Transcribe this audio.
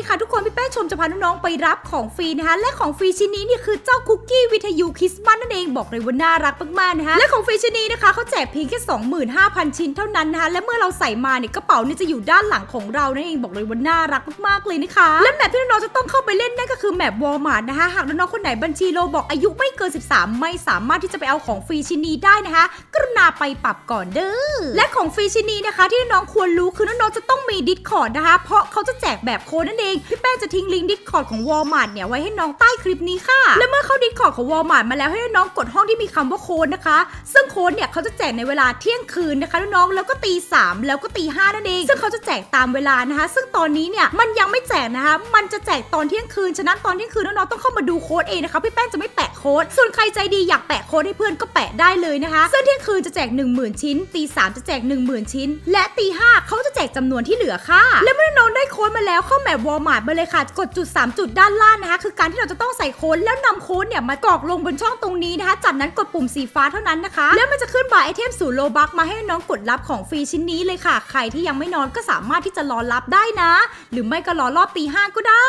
ดีค่ะทุกคน พี่แป้งชมจะพาน้องๆไปรับของฟรีนะคะ และของฟรีชิ้นนี้เนี่ยคือเจ้าคุกกี้วิทยุคริสต์มาสนั่นเองบอกเลยว่าน่ารักมากๆนะคะและของฟรีชิ้นนี้นะคะเขาแจกเพียงแค่ 25,000 ชิ้นเท่านั้นนะคะและเมื่อเราใส่มาเนี่ยกระเป๋าเนี่ยจะอยู่ด้านหลังของเรานั่นเองบอกเลยว่าน่ารักมากๆเลยนะคะและแมปที่น้องๆจะต้องเข้าไปเล่นนั่นก็คือแมปวอลมาร์ทนะคะหากน้องๆคนไหนบัญชีโลบอกอายุไม่เกิน 13 ไม่สามารถที่จะไปเอาของฟรีชิ้นนี้ได้นะคะ กรุณาไปปรับก่อนเด้อและของฟรีชิ้นนี้นะคะ ที่น้องๆควรรู้คือน้องๆจะต้องมีดิสคอร์ดนะคะ เพราะเขาจะแจกแบบโค้ดนั่นเองพี่แป้งจะทิ้งลิงก์ดิสคอร์ดของวอลมาร์ทเนี่ยไว้ให้น้องใต้คลิปนี้ค่ะ และเมื่อเข้าดิสคอร์ดของวอลมาร์ทมาแล้วให้น้องกดห้องที่มีคำว่าโค้ดนะคะ ซึ่งโค้ดเนี่ยเขาจะแจกในเวลาเที่ยงคืนนะคะน้องแล้วก็ตีสามแล้วก็ตีห้านั่นเอง ซึ่งเขาจะแจกตามเวลานะคะ ซึ่งตอนนี้เนี่ยมันยังไม่แจกนะคะ มันจะแจกตอนเที่ยงคืน ฉะนั้นตอนเที่ยงคืนน้องๆต้องเข้ามาดูโค้ดเองนะคะ พี่แป้งจะไม่แปะโค้ด ส่วนใครใจดีอยากแปะโค้ดให้เพื่อนก็แปะได้เลยนะคะ ซึ่งเที่ยงคืนจะแจก 10,000 ชิ้น ตีสามจะแจก 10,000 ชิ้น และตีห้าเขาจะแจกจำนวนที่เหลือค่ะ และเมื่อน้องได้โค้ดมาแล้วเข้าแมปวอลมาทมาเลยค่ะ กดจุด 3 จุดด้านล่างนะคะ คือการที่เราจะต้องใส่โค้ดแล้วนำโค้ดเนี่ยมากรอกลงบนช่องตรงนี้นะคะ จากนั้นกดปุ่มสีฟ้าเท่านั้นนะคะ แล้วมันจะขึ้นบาร์ไอเทมสู่โลบักมาให้น้องกดรับของฟรีชิ้นนี้เลยค่ะ ใครที่ยังไม่นอนก็สามารถที่จะรอรับได้นะ หรือไม่ก็รอรอบตีห้าก็ได้